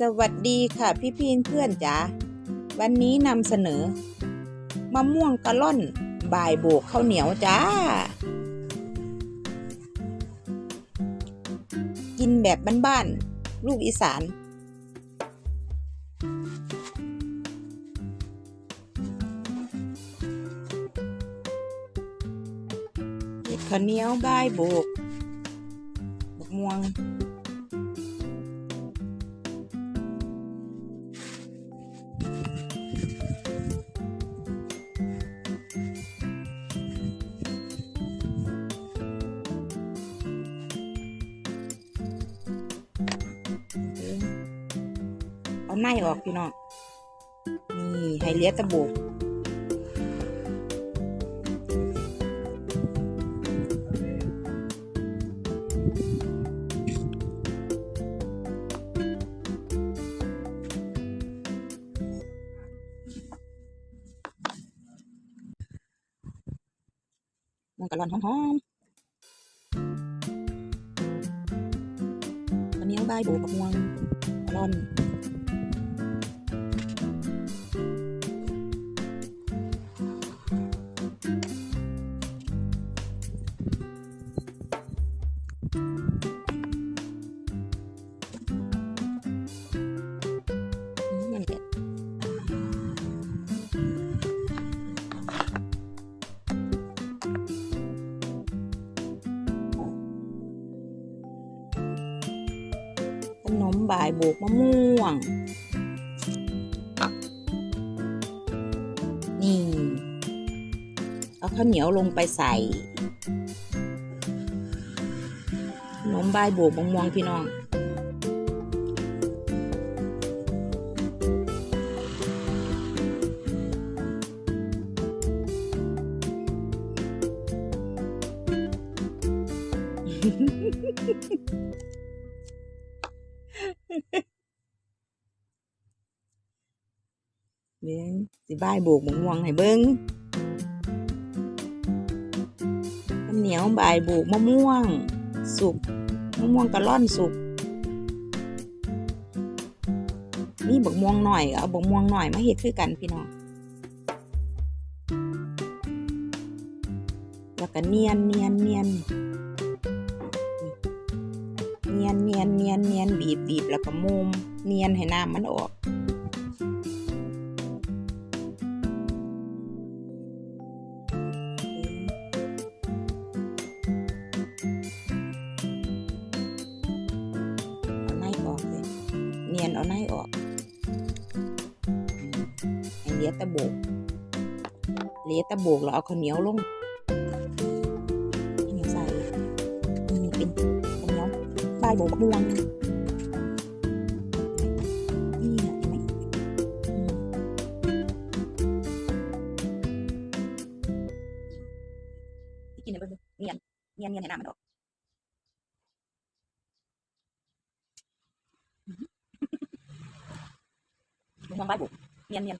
สวัสดีค่ะพี่พีนเพื่อนจ๋าวันนี้นำเสนอ มะม่วงกะล่อนบายโบกข้าวเหนียวจ้า กินแบบบ้านๆลูกอีสาน ข้าวเหนียวบายโบกบักม่วง เอาในออกพี่น้องนี่ให้เลี้ยตะโบกมันกระลอนหอมๆอันนี้เอาใบโบกกับม่วงกระลอน ขนมบ่ายโบกมะม่วง นี่ เอาข้าวเหนียวลงไปใส่ นมบายโบกมะม่วงพี่น้องเบิ้งสิบายโบกมะม่วงให้เบิ้งข้าวเหนียวบายโบกมะม่วง สุก มะม่วงกะล่อนสุกนี่บักม่วงหน่อยเอาบักม่วงหน่อยมาเห็ดคือกันพี่น้องแล้วก็เนียนเนียนเนียนเนียนเนียนเนียนเนียนบีบบีบแล้วก็มุมเนียนให้น้ำมันออก เนียนเอาไนออกให้เหลียตะโบกเหลียตะโบกแล้วเอาข้าวเหนียวลงเหนียวใส่นี่เป็นข้าวเหนียวบายโบกม่วงนี่แหละเนไหมอืมกินเดี๋ยวเบิ่งเนียนเนียนเนียนให้น้ำมันออก มองใบบุกเนียน